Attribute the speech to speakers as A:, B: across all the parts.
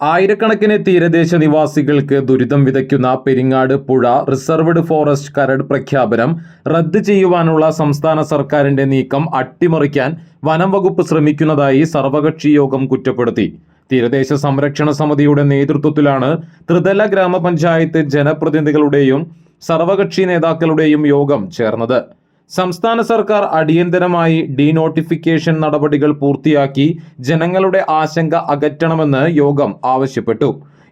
A: ആയിരക്കണക്കിന് തീരദേശ നിവാസികൾക്ക് ദുരിതം വിതയ്ക്കുന്ന പെരിങ്ങാട് പുഴ റിസർവ്ഡ് ഫോറസ്റ്റ് കരട് പ്രഖ്യാപനം റദ്ദ് ചെയ്യുവാനുള്ള സംസ്ഥാന സർക്കാരിന്റെ നീക്കം അട്ടിമറിക്കാൻ വനം വകുപ്പ് ശ്രമിക്കുന്നതായി സർവകക്ഷി യോഗം കുറ്റപ്പെടുത്തി. തീരദേശ സംരക്ഷണ സമിതിയുടെ നേതൃത്വത്തിലാണ് ത്രിതല ഗ്രാമപഞ്ചായത്ത് ജനപ്രതിനിധികളുടെയും സർവകക്ഷി നേതാക്കളുടെയും യോഗം ചേർന്നത്. സംസ്ഥാന സർക്കാർ അടിയന്തരമായി ഡീനോട്ടിഫിക്കേഷൻ നടപടികൾ പൂർത്തിയാക്കി ജനങ്ങളുടെ ആശങ്ക അകറ്റണമെന്ന് യോഗം ആവശ്യപ്പെട്ടു.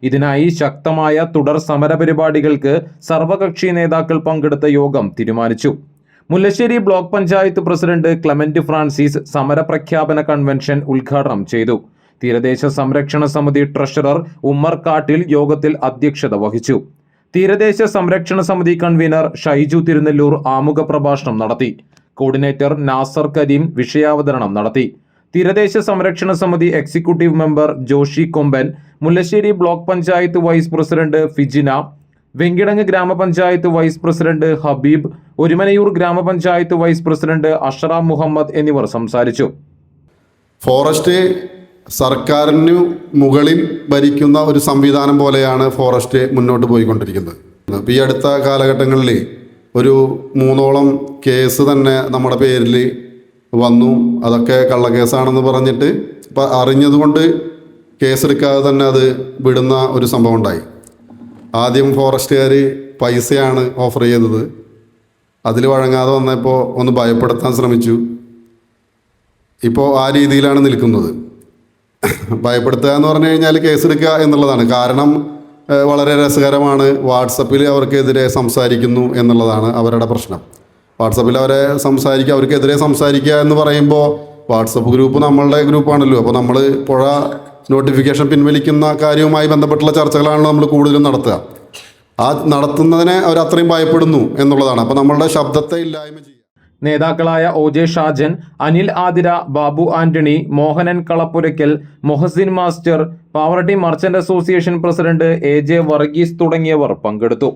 A: ഇതിനായി ശക്തമായ തുടർ സമരപരിപാടികൾക്ക് സർവകക്ഷി നേതാക്കൾ പങ്കെടുത്ത യോഗം തീരുമാനിച്ചു. Mullassery block panchayat president Clement Francis സമരപ്രഖ്യാപന convention ഉദ്ഘാടനം ചെയ്തു. തീരദേശ സംരക്ഷണ സമിതി ട്രഷറർ ഉമ്മർ കാട്ടിൽ യോഗത്തിൽ അധ്യക്ഷത വഹിച്ചു. തീരദേശ സംരക്ഷണ സമിതി കൺവീനർ ഷൈജു തിരുനെല്ലൂർ ആമുഖ പ്രഭാഷണം നടത്തി. കോർഡിനേറ്റർ നാസർ കരീം വിഷയാവതരണം നടത്തി. തീരദേശ സംരക്ഷണ സമിതി executive member Joshy Kompan Mullassery block panchayat vice president Fijina Venkitangu ഗ്രാമപഞ്ചായത്ത് വൈസ് പ്രസിഡന്റ് ഹബീബ് ഒരുമനയൂർ ഗ്രാമപഞ്ചായത്ത് വൈസ് പ്രസിഡന്റ് അഷറാം മുഹമ്മദ് എന്നിവർ സംസാരിച്ചു.
B: ഫോറസ്റ്റ് സർക്കാരിന് മുകളിൽ ഭരിക്കുന്ന ഒരു സംവിധാനം പോലെയാണ് ഫോറസ്റ്റ് മുന്നോട്ട് പോയിക്കൊണ്ടിരിക്കുന്നത്. ഇപ്പം ഈ അടുത്ത കാലഘട്ടങ്ങളിൽ ഒരു മൂന്നോളം കേസ് തന്നെ നമ്മുടെ പേരിൽ വന്നു. അതൊക്കെ കള്ളക്കേസാണെന്ന് പറഞ്ഞിട്ട് ഇപ്പം അറിഞ്ഞതുകൊണ്ട് കേസെടുക്കാതെ തന്നെ അത് വിടുന്ന ഒരു സംഭവം ഉണ്ടായി. ആദ്യം ഫോറസ്റ്റുകാർ പൈസയാണ് ഓഫർ ചെയ്തത്. അതിൽ വഴങ്ങാതെ വന്നപ്പോൾ ഒന്ന് ഭയപ്പെടുത്താൻ ശ്രമിച്ചു. ഇപ്പോൾ ആ രീതിയിലാണ് നിൽക്കുന്നത്. ഭയപ്പെടുത്തുക എന്ന് പറഞ്ഞു കഴിഞ്ഞാൽ കേസെടുക്കുക എന്നുള്ളതാണ്. കാരണം വളരെ രസകരമാണ് വാട്സപ്പിൽ അവർക്കെതിരെ സംസാരിക്കുന്നു എന്നുള്ളതാണ് അവരുടെ പ്രശ്നം. വാട്സപ്പിൽ അവരെ സംസാരിക്കുക അവർക്കെതിരെ സംസാരിക്കുക എന്ന് പറയുമ്പോൾ വാട്സപ്പ് ഗ്രൂപ്പ് നമ്മളുടെ ഗ്രൂപ്പാണല്ലോ. അപ്പോൾ നമ്മൾ പുഴ നോട്ടിഫിക്കേഷൻ പിൻവലിക്കുന്ന കാര്യവുമായി ബന്ധപ്പെട്ടുള്ള ചർച്ചകളാണ് നമ്മൾ കൂടുതലും നടത്തുക. ആ നടത്തുന്നതിനെ അവർ അത്രയും ഭയപ്പെടുന്നു എന്നുള്ളതാണ്. അപ്പോൾ നമ്മളുടെ ശബ്ദത്തെ ഇല്ലായ്മ
A: നേതാക്കളായ O J Shajan Anil Athira Babu Antony Mohanan Kalappurakkal Mohsin master Pavaratty merchant association president A J Varghese തുടങ്ങിയവർ പങ്കെടുത്തു.